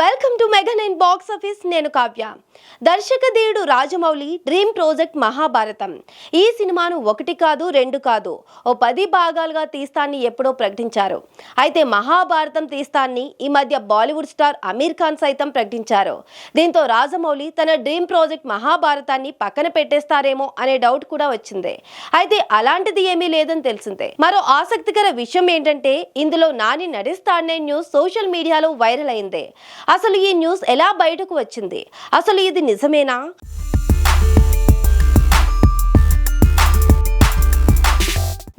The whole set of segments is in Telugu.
Welcome to mega nine box office నేను కావ్య. దర్శక దేవుడు రాజమౌళి డ్రీమ్ ప్రాజెక్ట్ మహాభారతం. ఈ సినిమాను ఒకటి కాదు రెండు కాదు ఓ పది భాగాలుగా తీస్తాన్ని ఎప్పుడో ప్రకటించారు. అయితే మహాభారతం తీస్తాన్ని ఈ మధ్య బాలీవుడ్ స్టార్ అమీర్ ఖాన్ సైతం ప్రకటించారు. దీంతో రాజమౌళి తన డ్రీమ్ ప్రాజెక్ట్ మహాభారతాన్ని పక్కన పెట్టేస్తారేమో అనే డౌట్ కూడా వచ్చింది. అయితే అలాంటిది ఏమీ లేదని తెలిసిందే. మరో ఆసక్తికర విషయం ఏంటంటే ఇందులో నాని నటిస్తాడనే న్యూస్ సోషల్ మీడియాలో వైరల్ అయింది. అసలు ఈ న్యూస్ ఎలా బయటకు వచ్చింది? అసలు ఇది నిజమేనా?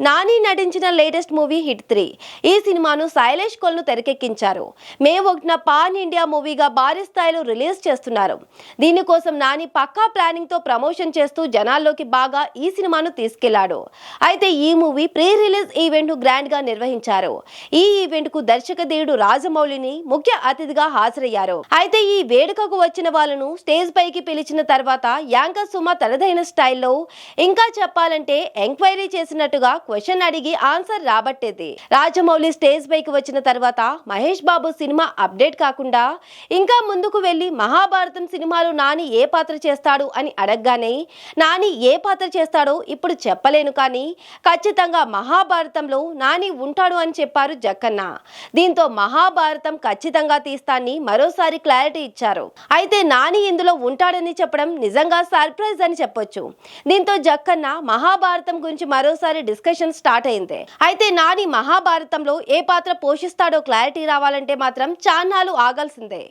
నాని నటించిన లేటెస్ట్ మూవీ హిట్ త్రీ. ఈ సినిమాను శైలేష్ కొల్ను తెరకెక్కించారు. మే ఒకటిన పాన్ ఇండియా మూవీగా భారీ స్థాయిలో రిలీజ్ చేస్తున్నారు. దీనికోసం నాని పక్కా ప్లానింగ్తో ప్రమోషన్ చేస్తూ జనాల్లోకి బాగా ఈ సినిమాను తీసుకెళ్ళాడు. అయితే ఈ మూవీ ప్రీ రిలీజ్ ఈవెంట్ గ్రాండ్గా గ్రాండ్గా నిర్వహించారు. ఈ ఈవెంట్కు దర్శక దేవుడు రాజమౌళిని ముఖ్య అతిథిగా హాజరయ్యారు. అయితే ఈ వేడుకకు వచ్చిన వాళ్ళను స్టేజ్ పైకి పిలిచిన తర్వాత యాంకర్ సుమ తనదైన స్టైల్లో ఇంకా చెప్పాలంటే ఎంక్వైరీ చేసినట్టుగా క్వశ్చన్ అడిగి ఆన్సర్ రాబట్టేది. రాజమౌళి స్టేజ్ పైకి వచ్చిన తర్వాత మహేష్ బాబు సినిమా అప్డేట్ కాకుండా ఇంకా ముందుకు వెళ్ళి మహాభారతం సినిమాలో నాని ఏ పాత్ర చేస్తాడు అని అడగగానే నాని ఏ పాత్ర చేస్తాడో ఇప్పుడు చెప్పలేను కానీ ఖచ్చితంగా మహాభారతంలో నాని ఉంటాడు అని చెప్పారు జక్కన్న. దీంతో మహాభారతం ఖచ్చితంగా తీస్తాన్ని మరోసారి క్లారిటీ ఇచ్చారు. అయితే నాని ఇందులో ఉంటాడని చెప్పడం నిజంగా సర్ప్రైజ్ అని చెప్పొచ్చు. దీంతో జక్కన్న మహాభారతం గురించి మరోసారి డిస్కషన్ డిస్కషన్ స్టార్ట్ అయింది. అయితే నాని మహాభారతంలో ఏ పాత్ర పోషిస్తాడో క్లారిటీ రావాలంటే మాత్రం చాన్నాలు ఆగాల్సిందే.